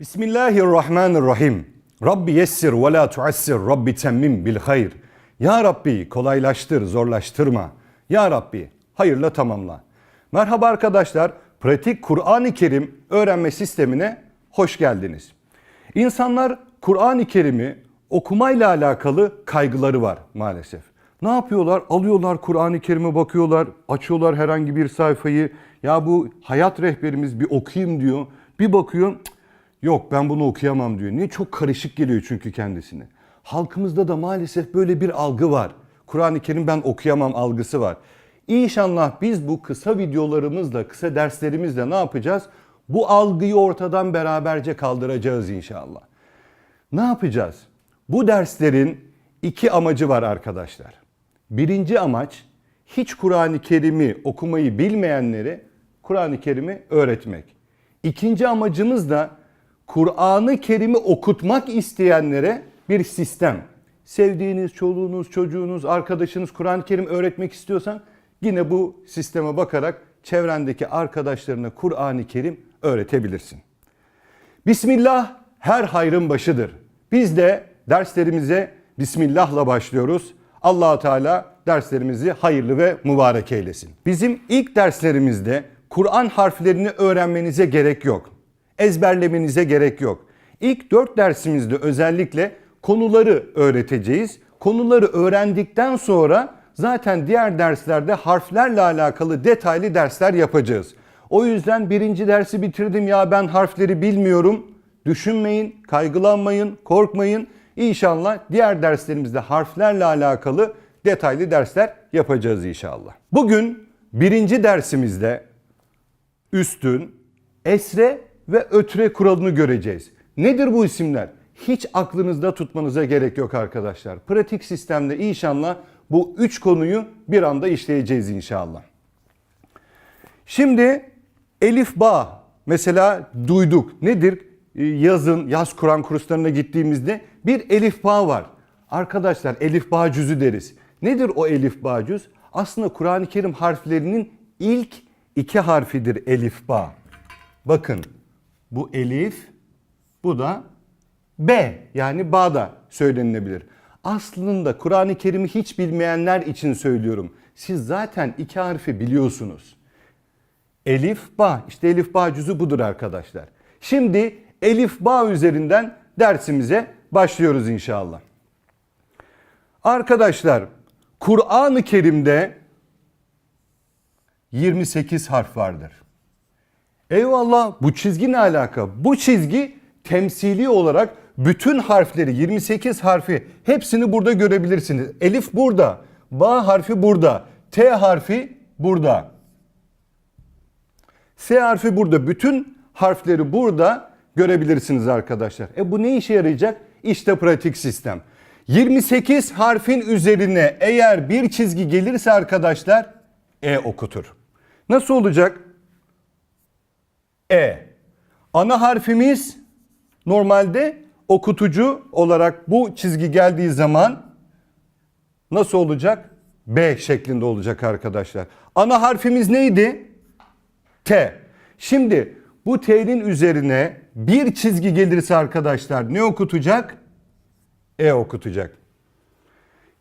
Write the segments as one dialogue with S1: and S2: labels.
S1: Bismillahirrahmanirrahim. Rabbi yessir ve la tuassir. Rabbi temmim bil hayr. Ya Rabbi kolaylaştır, zorlaştırma. Ya Rabbi hayırla tamamla. Merhaba arkadaşlar. Pratik Kur'an-ı Kerim öğrenme sistemine hoş geldiniz. İnsanlar Kur'an-ı Kerim'i okumayla alakalı kaygıları var maalesef. Ne yapıyorlar? Alıyorlar Kur'an-ı Kerim'e bakıyorlar, açıyorlar herhangi bir sayfayı. Ya bu hayat rehberimiz bir okuyayım diyor. Bir bakıyor, "Cık, yok ben bunu okuyamam diyor. Niye? Çok karışık geliyor çünkü kendisine. Halkımızda da maalesef böyle bir algı var. Kur'an-ı Kerim ben okuyamam algısı var. İnşallah biz bu kısa videolarımızla, kısa derslerimizle ne yapacağız? Bu algıyı ortadan beraberce kaldıracağız inşallah. Ne yapacağız? Bu derslerin iki amacı var arkadaşlar. Birinci amaç hiç Kur'an-ı Kerim'i okumayı bilmeyenlere Kur'an-ı Kerim'i öğretmek. İkinci amacımız da Kur'an-ı Kerim'i okutmak isteyenlere bir sistem. Sevdiğiniz çoluğunuz, çocuğunuz, arkadaşınız Kur'an-ı Kerim öğretmek istiyorsan yine bu sisteme bakarak çevrendeki arkadaşlarına Kur'an-ı Kerim öğretebilirsin. Bismillah her hayrın başıdır. Biz de derslerimize Bismillah'la başlıyoruz. allah Teala derslerimizi hayırlı ve mübarek eylesin. Bizim ilk derslerimizde Kur'an harflerini öğrenmenize gerek yok. Ezberlemenize gerek yok. İlk dört dersimizde özellikle konuları öğreteceğiz. Konuları öğrendikten sonra zaten diğer derslerde harflerle alakalı detaylı dersler yapacağız. O yüzden birinci dersi bitirdim ya ben harfleri bilmiyorum. Düşünmeyin, kaygılanmayın, korkmayın. İnşallah diğer derslerimizde harflerle alakalı detaylı dersler yapacağız inşallah. Bugün birinci dersimizde üstün, esre ve ötre kuralını göreceğiz. Nedir bu isimler? Hiç aklınızda tutmanıza gerek yok arkadaşlar. Pratik sistemde inşallah bu üç konuyu bir anda işleyeceğiz inşallah. Şimdi Elif Ba mesela duyduk. Nedir? Ee, Yazın yaz Kur'an kurslarına gittiğimizde bir Elif Ba var. Arkadaşlar Elif Ba cüzü deriz. Nedir o Elif Ba cüz? Aslında Kur'an-ı Kerim harflerinin ilk iki harfidir Elif Ba. Bakın bu Elif bu da B yani Ba'da söylenilebilir. Aslında Kur'an-ı Kerim'i hiç bilmeyenler için söylüyorum. Siz zaten iki harfi biliyorsunuz. Elif Ba. İşte Elif Ba cüzü budur arkadaşlar. Şimdi Elif Ba üzerinden dersimize başlıyoruz inşallah. Arkadaşlar Kur'an-ı Kerim'de 28 harf vardır. Eyvallah bu çizgi ne alaka? Bu çizgi temsili olarak bütün harfleri 28 harfi hepsini burada görebilirsiniz. Elif burada, Ba harfi burada, T harfi burada. S harfi burada. Bütün harfleri burada görebilirsiniz arkadaşlar. E bu ne işe yarayacak? İşte pratik sistem. 28 harfin üzerine eğer bir çizgi gelirse arkadaşlar E okutur. Nasıl olacak? E. Ana harfimiz normalde okutucu olarak bu çizgi geldiği zaman nasıl olacak? B şeklinde olacak arkadaşlar. Ana harfimiz neydi? T. Şimdi bu T'nin üzerine bir çizgi gelirse arkadaşlar ne okutacak? E okutacak.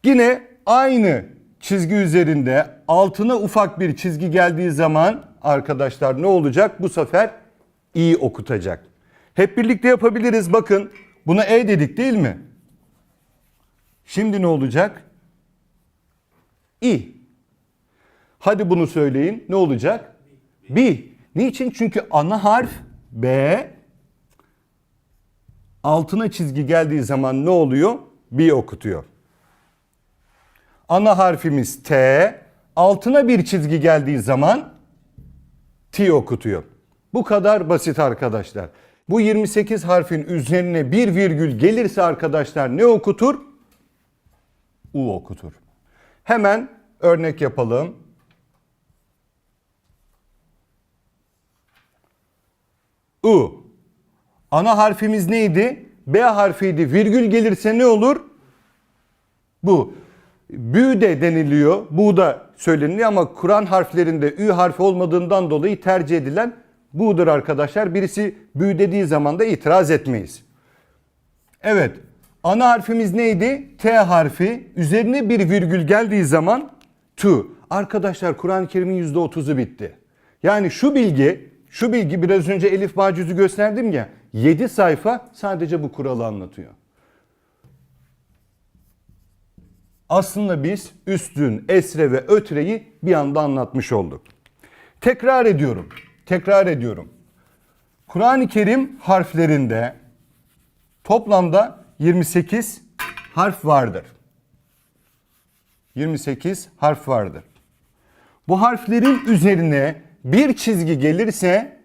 S1: Yine aynı çizgi üzerinde altına ufak bir çizgi geldiği zaman arkadaşlar ne olacak? Bu sefer i okutacak. Hep birlikte yapabiliriz. Bakın buna e dedik değil mi? Şimdi ne olacak? i. Hadi bunu söyleyin. Ne olacak? B. Niçin? Çünkü ana harf B altına çizgi geldiği zaman ne oluyor? B okutuyor. Ana harfimiz T altına bir çizgi geldiği zaman T okutuyor. Bu kadar basit arkadaşlar. Bu 28 harfin üzerine bir virgül gelirse arkadaşlar ne okutur? U okutur. Hemen örnek yapalım. U. Ana harfimiz neydi? B harfiydi. Virgül gelirse ne olur? Bu. Bü de deniliyor. Bu da söyleniliyor ama Kur'an harflerinde Ü harfi olmadığından dolayı tercih edilen budur arkadaşlar. Birisi bü dediği zaman da itiraz etmeyiz. Evet. Ana harfimiz neydi? T harfi. Üzerine bir virgül geldiği zaman tu. Arkadaşlar Kur'an-ı Kerim'in %30'u bitti. Yani şu bilgi, şu bilgi biraz önce Elif Bağcüz'ü gösterdim ya. 7 sayfa sadece bu kuralı anlatıyor. Aslında biz üstün, esre ve ötreyi bir anda anlatmış olduk. Tekrar ediyorum. Tekrar ediyorum. Kur'an-ı Kerim harflerinde toplamda 28 harf vardır. 28 harf vardır. Bu harflerin üzerine bir çizgi gelirse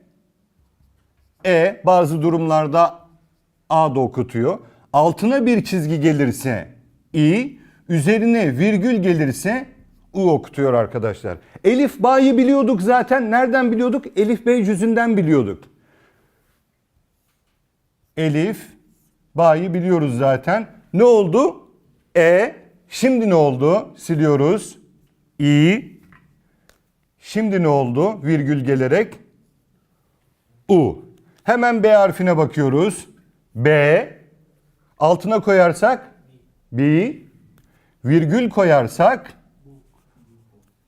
S1: E bazı durumlarda A da okutuyor. Altına bir çizgi gelirse İ, üzerine virgül gelirse U okutuyor arkadaşlar. Elif Ba'yı biliyorduk zaten. Nereden biliyorduk? Elif Bey cüzünden biliyorduk. Elif, Ba'yı biliyoruz zaten. Ne oldu? E. Şimdi ne oldu? Siliyoruz. İ. Şimdi ne oldu? Virgül gelerek. U. Hemen B harfine bakıyoruz. B. Altına koyarsak B. Virgül koyarsak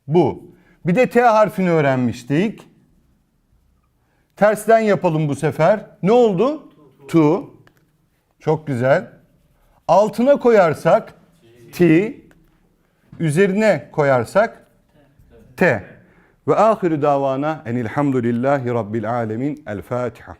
S1: bu. Bir de T harfini öğrenmiştik. Tersten yapalım bu sefer. Ne oldu? Tu. Çok güzel. Altına koyarsak T. Üzerine koyarsak T. Ve ahiru davana enilhamdülillahi rabbil alemin. El Fatiha.